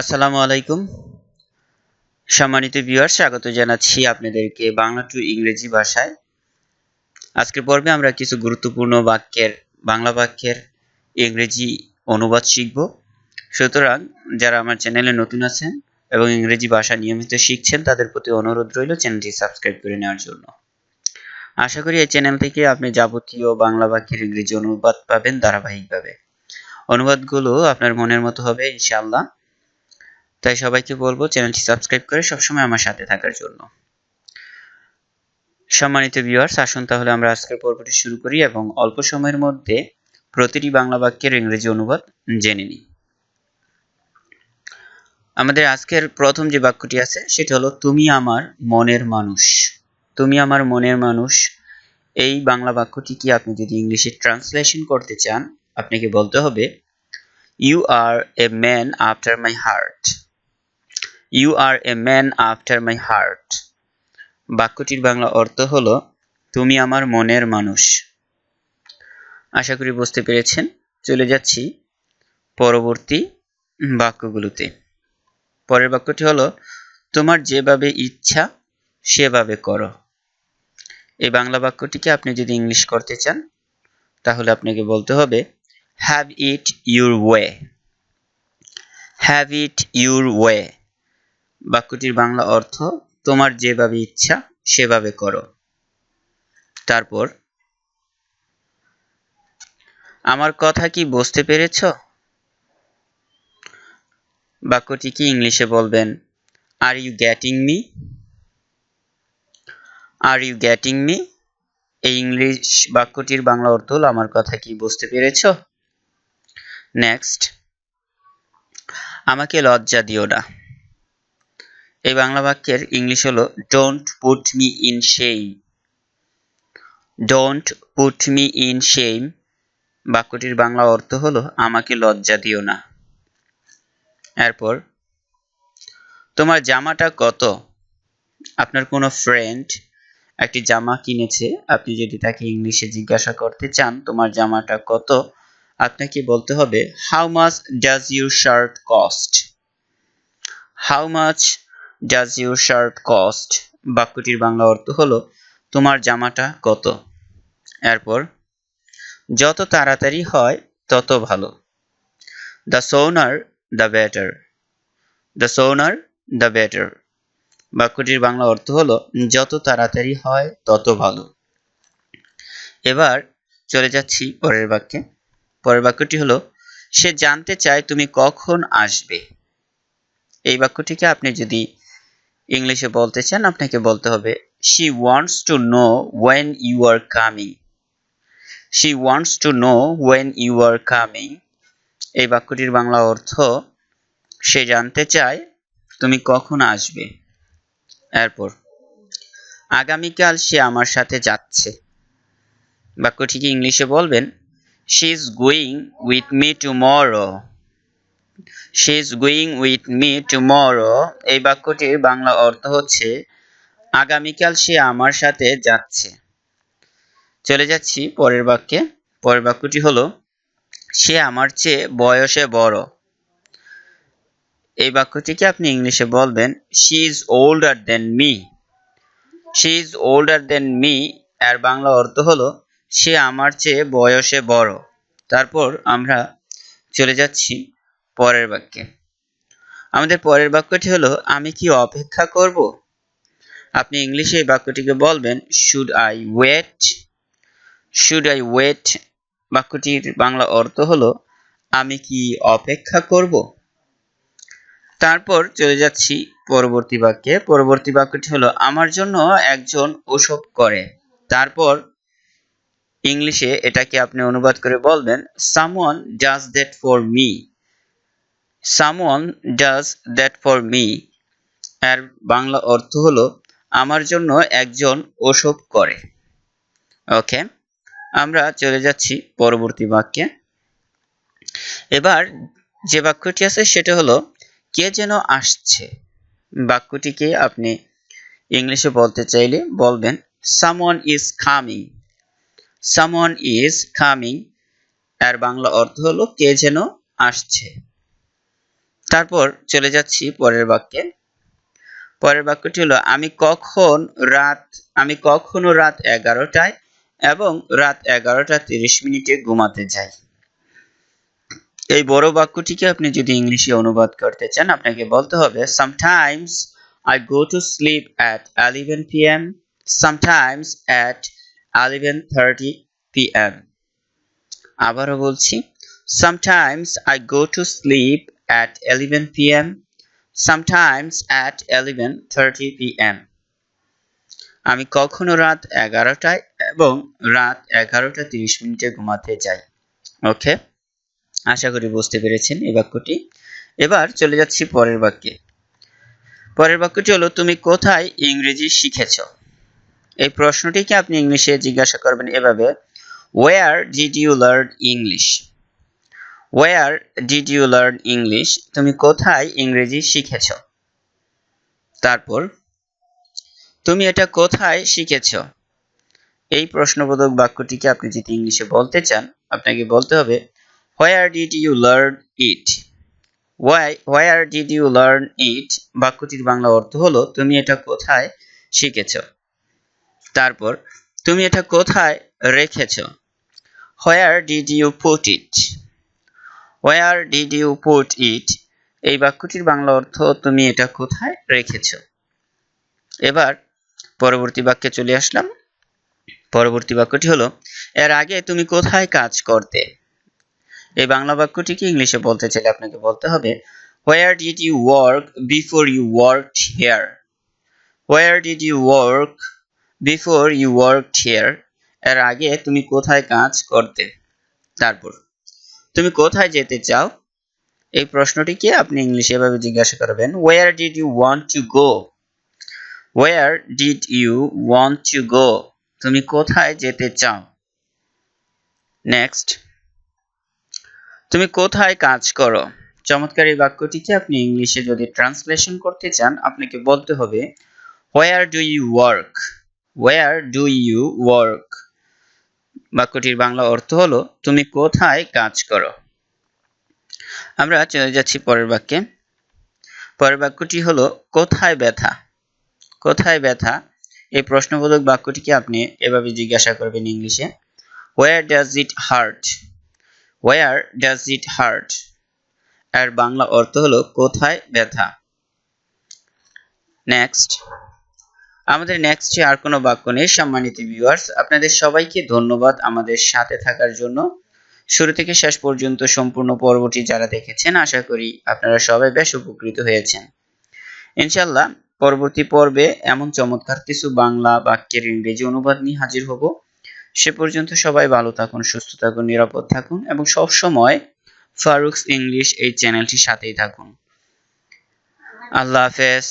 আসসালামু আলাইকুম। সম্মানিত ভিউয়ার স্বাগত জানাচ্ছি আপনাদেরকে বাংলা টু ইংরেজি ভাষায়। আজকের পর্বে আমরা কিছু গুরুত্বপূর্ণ বাক্যের, বাংলা বাক্যের ইংরেজি অনুবাদ শিখব। সুতরাং যারা আমার চ্যানেলে নতুন আছেন এবং ইংরেজি ভাষা নিয়মিত শিখছেন, তাদের প্রতি অনুরোধ রইল চ্যানেলটি সাবস্ক্রাইব করে নেওয়ার জন্য। আশা করি এই চ্যানেল থেকে আপনি যাবতীয় বাংলা বাক্যের ইংরেজি অনুবাদ পাবেন ধারাবাহিকভাবে। অনুবাদগুলো আপনার মনের মতো হবে, ইনশাআল্লাহ। তাই সবাইকে বলব চ্যানেলটি সাবস্ক্রাইব করে সবসময় আমার সাথে থাকার জন্য। সম্মানিত ভিউয়ার্স আসুন তাহলে আমরা আজকের পর্বটি শুরু করি এবং অল্প সময়ের মধ্যে প্রতিটি বাংলা বাক্যের ইংরেজি অনুবাদ জেনে নিই। আমাদের আজকের প্রথম যে বাক্যটি আছে, সেটা হলো, তুমি আমার মনের মানুষ। তুমি আমার মনের মানুষ। এই বাংলা বাক্যটি কি? আপনি যদি ইংলিশে ট্রান্সলেশন করতে চান, আপনাকে বলতে হবে you are a man after my heart you are a man after my heart বাক্যটির বাংলা অর্থ হলো, তুমি আমার মনের মানুষ। আশা করি বুঝতে পেরেছেন। চলে যাচ্ছি পরবর্তী বাক্যগুলোতে। পরের বাক্যটি হলো, তোমার যেভাবে ইচ্ছা, সেভাবে করো। এই বাংলা বাক্যটিকে আপনি যদি ইংলিশ করতে চান, তাহলে আপনাকে বলতে হবে have it your way have it your way বাক্যটির বাংলা অর্থ, তোমার যেভাবে ইচ্ছা, সেভাবে করো। তারপর, আমার কথা কি বুঝতে পেরেছ? বাক্যটি কি ইংলিশে বলবেন are you getting me are you getting me এই ইংলিশ বাক্যটির বাংলা অর্থ হলো, আমার কথা কি বুঝতে পেরেছ? নেক্সট আমাকে লজ্জা দিও না। এই বাংলা বাক্যের ইংলিশ হলো don't put me in shame don't put me in shame বাক্যটির বাংলা অর্থ হলো, আমাকে লজ্জা দিও না। এরপর, তোমার জামাটা কত? আপনার কোনো ফ্রেন্ড একটি জামা কিনেছে। আপনি যদি তাকে ইংলিশে জিজ্ঞাসা করতে চান, তোমার জামাটা কত? আপনাকে বলতে হবে how much does your shirt cost how much does your shirt cost বাক্যটির বাংলা অর্থ হলো, তোমার জামাটা কত? এরপর, যত তাড়াতাড়ি হয়, তত ভালো। The sooner the better the sooner the better বাক্যটির বাংলা অর্থ হলো, যত তাড়াতাড়ি হয়, তত ভালো। এবার চলে যাচ্ছি পরের বাক্যে। পরের বাক্যটি হলো, সে জানতে চায় তুমি কখন আসবে। এই বাক্যটিকে আপনি যদি ইংলিশে বলতে চান, আপনাকে বলতে হবে she wants to know when you are coming she wants to know when you are coming এই বাক্যটির বাংলা অর্থ, সে জানতে চায় তুমি কখন আসবে। এরপর, আগামীকাল সে আমার সাথে যাচ্ছে। বাক্যটিকে ইংলিশে বলবেন? She is going with me tomorrow she is going with me tomorrow এই বাক্যটির বাংলা অর্থ হচ্ছে, আগামীকাল সে আমার সাথে যাচ্ছে। চলে যাচ্ছি পরের বাক্যে। পরের বাক্যটি হলো, সে আমার চেয়ে বয়সে বড়। এই বাক্যটিকে আপনি ইংলিশে বলবেন she is older than me she is older than me এর বাংলা অর্থ হলো, সে আমার চেয়ে বয়সে বড়। তারপর আমরা চলে যাচ্ছি পরের বাক্যে। আমাদের পরের বাক্যটি হলো, আমি কি অপেক্ষা করব? আপনি ইংলিশে এই বাক্যটিকে বলবেন should I wait should I wait বাক্যটির বাংলা অর্থ হলো, আমি কি অপেক্ষা করব? তারপর চলে যাচ্ছি পরবর্তী বাক্যে। পরবর্তী বাক্যটি হলো, আমার জন্য একজন ওসব করে। তারপর ইংলিশে এটাকে আপনি অনুবাদ করে বলবেন someone does that for me someone does that for me এর বাংলা অর্থ হলো, আমার জন্য একজন ওসব করে। ওকে আমরা চলে যাচ্ছি পরবর্তী বাক্যে। এবার যে বাক্যটি আছে সেটা হলো, কে যেন আসছে। বাক্যটিকে আপনি ইংলিশে বলতে চাইলে বলবেন someone is coming someone is coming এর বাংলা অর্থ হলো, কে যেন আসছে। তারপর চলে যাচ্ছি পরের বাক্যে। পরের বাক্যটি হলো, আমি কখন রাত, আমি কখনো রাত এগারোটায় এবং রাত এগারোটা তিরিশ মিনিটে ঘুমাতে যাই। এই বড় বাক্যটিকে আপনি যদি ইংলিশে অনুবাদ করতে চান, আপনাকে বলতে হবে sometimes I go to sleep at eleven P M sometimes at eleven thirty P M আবারও বলছি sometimes I go to sleep eleven PM sometimes at eleven thirty PM আমি কখনো রাত এগারোটায় এবং রাত এগারোটা তিরিশ মিনিটে ঘুমাতে যাই। ওকে? আশা করি বুঝতে পেরেছেন এই বাক্যটি। এবার চলে যাচ্ছি পরের বাক্যে। পরের বাক্যটি হলো, তুমি কোথায় ইংরেজি শিখেছ? এই প্রশ্নটিকে আপনি ইংলিশে জিজ্ঞাসা করবেন এভাবে where did you learn English where did you learn English তুমি কোথায় ইংরেজি শিখেছ? তারপর, তুমি এটা কোথায় শিখেছ? এই প্রশ্নবোধক বাক্যটিকে আপনি যদি ইংলিশে বলতে চান, আপনাকে বলতে হবে where did you learn it why where did you learn it বাক্যটির বাংলা অর্থ হলো, তুমি এটা কোথায় শিখেছ? তারপর, তুমি এটা কোথায় রেখেছ? Where did you put it where did you put it এই বাক্যটির বাংলা অর্থ তুমি এটা কোথায় রেখেছ? এবার পরবর্তী বাক্যে চলে আসলাম। পরবর্তী বাক্যটি হলো, এর আগে তুমি কোথায় কাজ করতে? এই বাংলা বাক্যটিকে ইংলিশে বলতে চাইলে আপনাকে বলতে হবে where did you work before you work here where did you work before you work here এর আগে তুমি কোথায় কাজ করতে? তারপর। তুমি কোথায় যেতে চাও? এই প্রশ্নটিকে আপনি ইংলিশে এভাবে জিজ্ঞাসা করবেন? Where did you want to go where did you want to go তুমি কোথায় যেতে চাও? নেক্সট তুমি কোথায় কাজ করো? চমৎকার এই বাক্যটিকে আপনি ইংলিশে যদি ট্রান্সলেশন করতে চান, আপনাকে বলতে হবে where do you work where do you work বাক্যটির বাংলা অর্থ হলো, তুমি কোথায় কাজ করো? আমরা চলে যাচ্ছি পরের বাক্যে। পরের বাক্যটি হলো, কোথায় ব্যথা? কোথায় ব্যথা? এই প্রশ্নবোধক বাক্যটিকে আপনি এভাবে জিজ্ঞাসা করবেন ইংলিশে। Where does it hurt where does it hurt এর বাংলা অর্থ হলো, কোথায় ব্যথা? নেক্সট আমাদের নেক্সট আর কোনো বাক্য নেই সম্মানিত ভিউয়ার্স আপনাদের সবাইকে ধন্যবাদ আমাদের সাথে থাকার জন্য। শুরু থেকে শেষ পর্যন্ত সম্পূর্ণ পর্বটি যারা দেখেছেন, আশা করি আপনারা সবাই বেশ উপকৃত হয়েছেন। ইনশাল্লাহ পরবর্তী পর্বে এমন চমৎকার কিছু বাংলা বাক্যের ইংরেজি অনুবাদ নিয়ে হাজির হব। সে পর্যন্ত সবাই ভালো থাকুন, সুস্থ থাকুন, নিরাপদ থাকুন এবং সব সময় ফারুকস ইংলিশ এই চ্যানেলটির সাথেই থাকুন। আল্লাহ হাফেজ।